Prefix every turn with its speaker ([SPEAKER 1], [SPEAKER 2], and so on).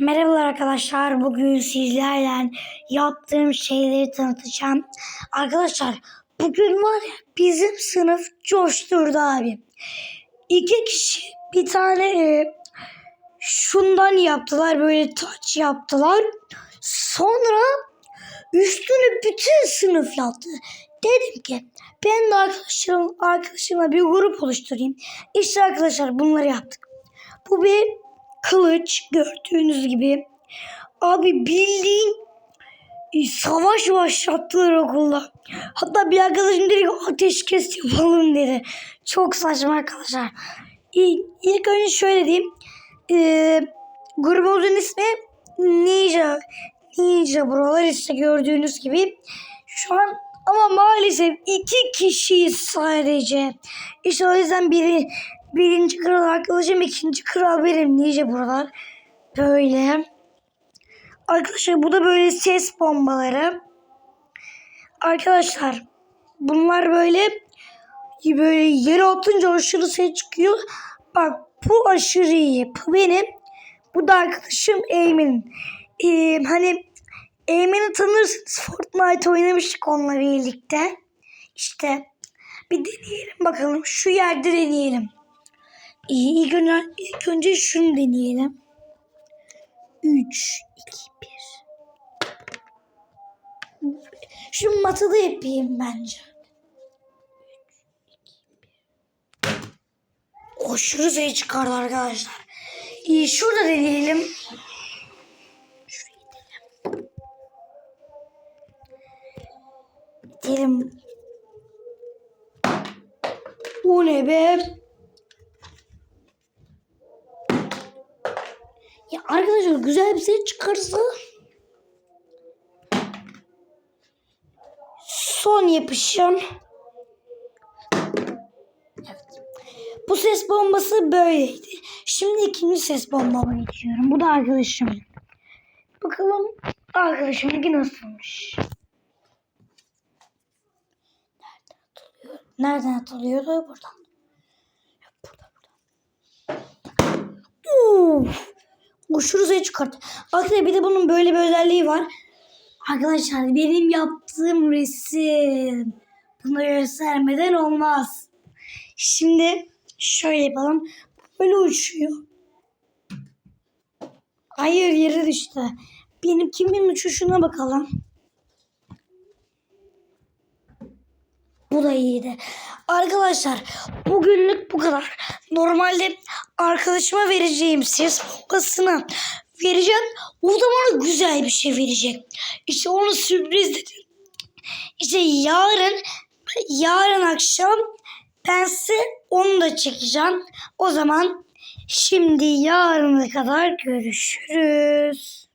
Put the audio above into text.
[SPEAKER 1] Merhabalar arkadaşlar. Bugün sizlerle yaptığım şeyleri tanıtacağım. Arkadaşlar bugün var ya bizim sınıf coşturdu abi. İki kişi bir tane e, şundan yaptılar böyle taç yaptılar. Sonra üstünü bütün sınıf yaptı. Dedim ki ben de arkadaşlarım, arkadaşımla bir grup oluşturayım. İşte arkadaşlar bunları yaptık. Bu bir kılıç gördüğünüz gibi. Abi bildiğin e, savaş başlattılar okulda. Hatta bir arkadaşım dedi ki ateşkes yapalım dedi. Çok saçma arkadaşlar. İlk, ilk önce şöyle diyeyim. Ee, grubumuzun ismi Ninja. Ninja buralar işte gördüğünüz gibi. Şu an ama maalesef iki kişiyiz sadece. İşte o yüzden biri birinci kral arkadaşım, ikinci kral benim. Nice buralar. Böyle. Arkadaşlar bu da böyle ses bombaları. Arkadaşlar bunlar böyle böyle yere atınca aşırı ses çıkıyor. Bak bu aşırı iyi. Bu benim. Bu da arkadaşım Eymen. Ee, hani Eymen'i tanırsınız. Fortnite oynamıştık onunla birlikte. İşte bir deneyelim bakalım. Şu yerde deneyelim. İyi, ilk önce, ilk önce şunu deneyelim. 3, 2, 1. Şu matada yapayım bence. 3, 2, 1. Aşırı şey çıkardı arkadaşlar. İyi, şurada deneyelim. Gidelim. O ne be? Ya arkadaşlar güzel bir ses çıkarsa son yapışım. Bu ses bombası böyleydi. Şimdi ikinci ses bombama geçiyorum. Bu da arkadaşım. Bakalım arkadaşımınki nasılmış. Nereden atılıyor? Nereden atılıyordu? Buradan. Burada buradan. Uf. Ses çıkarttı. Arkadaşlar bir de bunun böyle bir özelliği var. Arkadaşlar benim yaptığım resim. Bunu göstermeden olmaz. Şimdi şöyle yapalım. Böyle uçuyor. Hayır yere düştü. Benim kimin uçuşuna bakalım. Bu da iyiydi. Arkadaşlar bugünlük bu kadar. Normalde arkadaşıma vereceğim ses bombasını vereceğim. O da bana güzel bir şey verecek. İşte onu sürpriz dedim. İşte yarın yarın akşam ben size onu da çekeceğim. O zaman şimdi yarına kadar görüşürüz.